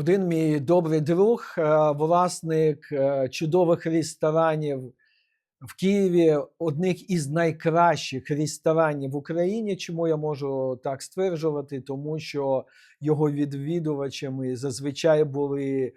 Один мій добрий друг, е, власник е, чудових ресторанів в Києві, одних із найкращих ресторанів в Україні. Чому я можу так стверджувати? Тому що його відвідувачами зазвичай були е,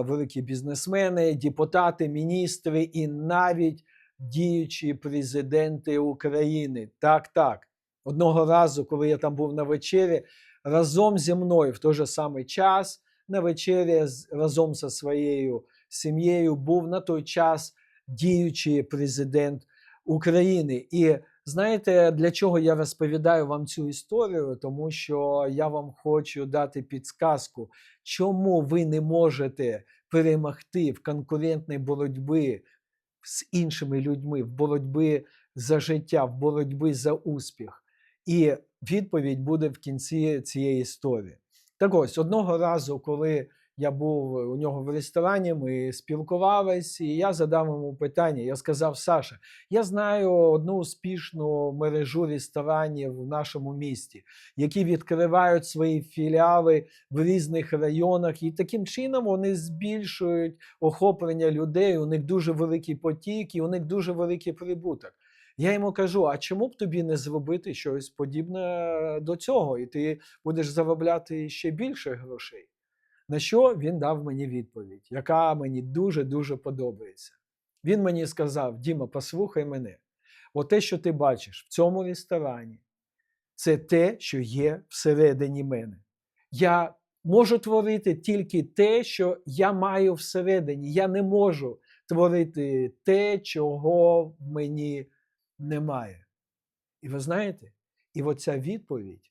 великі бізнесмени, депутати, міністри і навіть діючі президенти України. Так, так. Одного разу, коли я там був на вечері, разом зі мною в той же самий час на вечері разом зі своєю сім'єю був на той час діючий президент України. І знаєте, для чого я розповідаю вам цю історію? Тому що я вам хочу дати підсказку, чому ви не можете перемогти в конкурентній боротьбі з іншими людьми, в боротьбі за життя, в боротьбі за успіх. І відповідь буде в кінці цієї історії. Так ось, одного разу, коли я був у нього в ресторані, ми спілкувалися, і я задав йому питання. Я сказав: Саша, я знаю одну успішну мережу ресторанів в нашому місті, які відкривають свої філіали в різних районах, і таким чином вони збільшують охоплення людей. У них дуже великий потік, і у них дуже великий прибуток. Я йому кажу: а чому б тобі не зробити щось подібне до цього, і ти будеш заробляти ще більше грошей? На що він дав мені відповідь, яка мені дуже-дуже подобається. Він мені сказав: Діма, послухай мене, от те, що ти бачиш в цьому ресторані, це те, що є всередині мене. Я можу творити тільки те, що я маю всередині. Я не можу творити те, чого мені немає. І ви знаєте, і оця відповідь,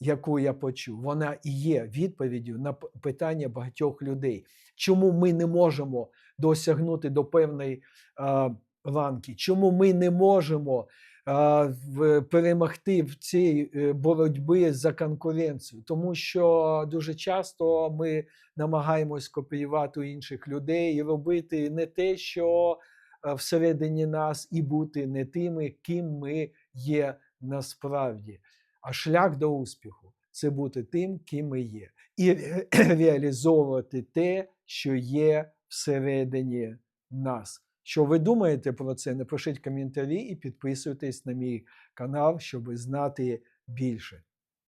яку я почув, вона і є відповіддю на питання багатьох людей. Чому ми не можемо досягнути до певної а, ланки? Чому ми не можемо в, перемогти в цій е, боротьбі за конкуренцію? Тому що дуже часто ми намагаємось копіювати інших людей і робити не те, що е, всередині нас, і бути не тими, ким ми є насправді. А шлях до успіху це бути тим, ким ми є, і ре- реалізовувати те, що є всередині нас. Що ви думаєте про це? Напишіть коментарі і підписуйтесь на мій канал, щоб знати більше.